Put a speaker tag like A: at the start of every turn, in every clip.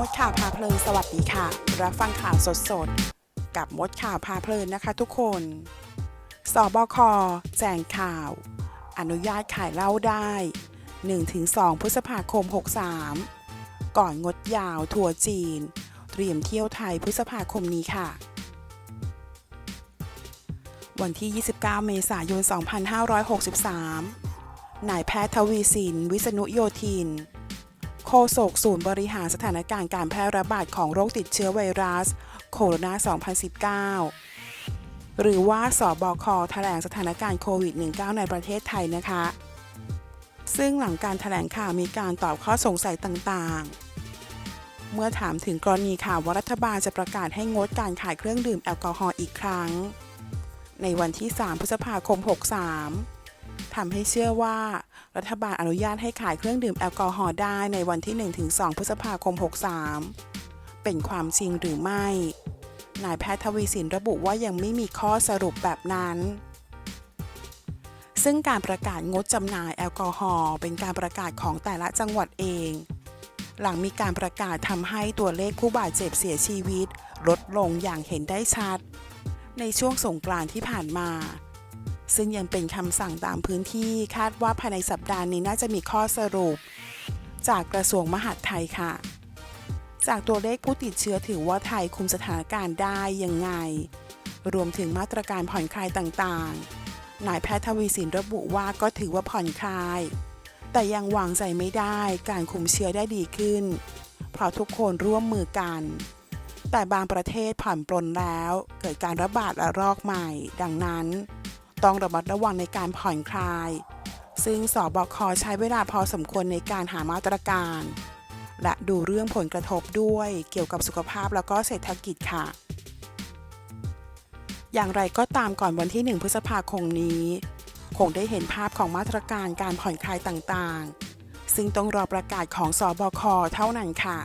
A: มดข่าวพาเพลินสวัสดีค่ะ รับฟังข่าวสดๆกับมดข่าวพาเพลินนะคะทุกคน สบค แจ้งข่าว อนุญาตขายเหล้าได้ 1-2 พฤษภาคม 63 ก่อนงดยาวทัวร์จีน เตรียมเที่ยวไทยพฤษภาคมนี้ค่ะ วันที่ 29 เมษายน 2563 นายแพทย์ทวีสิน วิษณุโยธิน โฆษกศูนย์บริหารสถานการณ์การแพร่ระบาดของโรคติดเชื้อไวรัส โคโรนา 2019 หรือว่าสบคแถลงสถานการณ์โควิด -19 ในประเทศไทยนะคะ ซึ่งหลังการแถลงข่าวมีการตอบข้อสงสัยต่างๆ เมื่อถามถึงกรณีข่าวว่ารัฐบาลจะประกาศให้งดการขายเครื่องดื่มแอลกอฮอล์อีกครั้ง ในวันที่ 3 พฤษภาคม 63 ทำให้เชื่อว่า รัฐบาลอนุญาตให้ขายเครื่องดื่มแอลกอฮอล์ได้ในวันที่ 1-2 พฤษภาคม 63 เป็นความจริงหรือไม่ นายแพทย์ทวีสินระบุว่ายังไม่มีข้อสรุปแบบนั้น ซึ่งการประกาศงดจำหน่ายแอลกอฮอล์เป็นการประกาศของแต่ละจังหวัดเอง หลังมีการประกาศทำให้ตัวเลขผู้บาดเจ็บเสียชีวิต ลดลงอย่างเห็นได้ชัด ในช่วงสงกรานต์ที่ผ่านมา ซึ่งยังเป็นคำสั่งตามพื้นที่คาดว่าภายในสัปดาห์นี้น่าจะมีข้อสรุป จากกระทรวงมหาดไทยค่ะ จากตัวเลขผู้ติดเชื้อถือว่าไทยคุมสถานการณ์ได้ยังไง รวมถึงมาตรการผ่อนคลายต่างๆ นายแพทย์ทวีสินระบุว่าก็ถือว่าผ่อนคลาย แต่ยังวางใจไม่ได้การคุมเชื้อได้ดีขึ้น เพราะทุกคนร่วมมือกันแต่บางประเทศผ่อนปลนแล้วเกิดการระบาดระลอกใหม่ ดังนั้น ต้องระมัดระวังในการผ่อนคลาย ซึ่งสบคใช้เวลาพอสมควรในการหามาตรการ และดูเรื่องผลกระทบด้วยเกี่ยวกับสุขภาพแล้วก็เศรษฐกิจค่ะ อย่างไรก็ตามก่อนวันที่ 1 พฤษภาคมนี้ คงได้เห็นภาพของมาตรการการผ่อนคลายต่างๆ ซึ่งต้องรอประกาศของสบคเท่านั้นค่ะ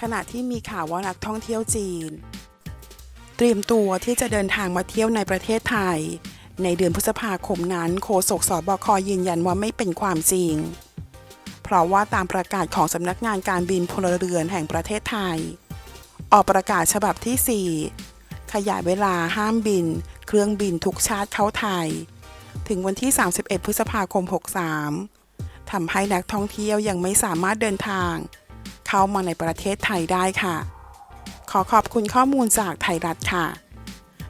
A: ขณะที่มีข่าวว่านักท่องเที่ยวจีน เตรียมตัวที่จะเดินทางมาเที่ยวในประเทศไทย ในเดือนพฤษภาคมนั้นโฆษกสบคยืนยันว่าไม่เป็นความจริง เพราะว่าตามประกาศของสำนักงานการบินพลเรือนแห่งประเทศไทย ออกประกาศฉบับที่ 4 ขยายเวลาห้ามบิน เครื่องบินทุกชาติเข้าไทย ถึงวันที่ 31 พฤษภาคม 63ทำให้นักท่องเที่ยวยังไม่สามารถเดินทาง เข้ามาในประเทศไทยได้ค่ะ ขอขอบคุณข้อมูลจากไทยรัฐค่ะ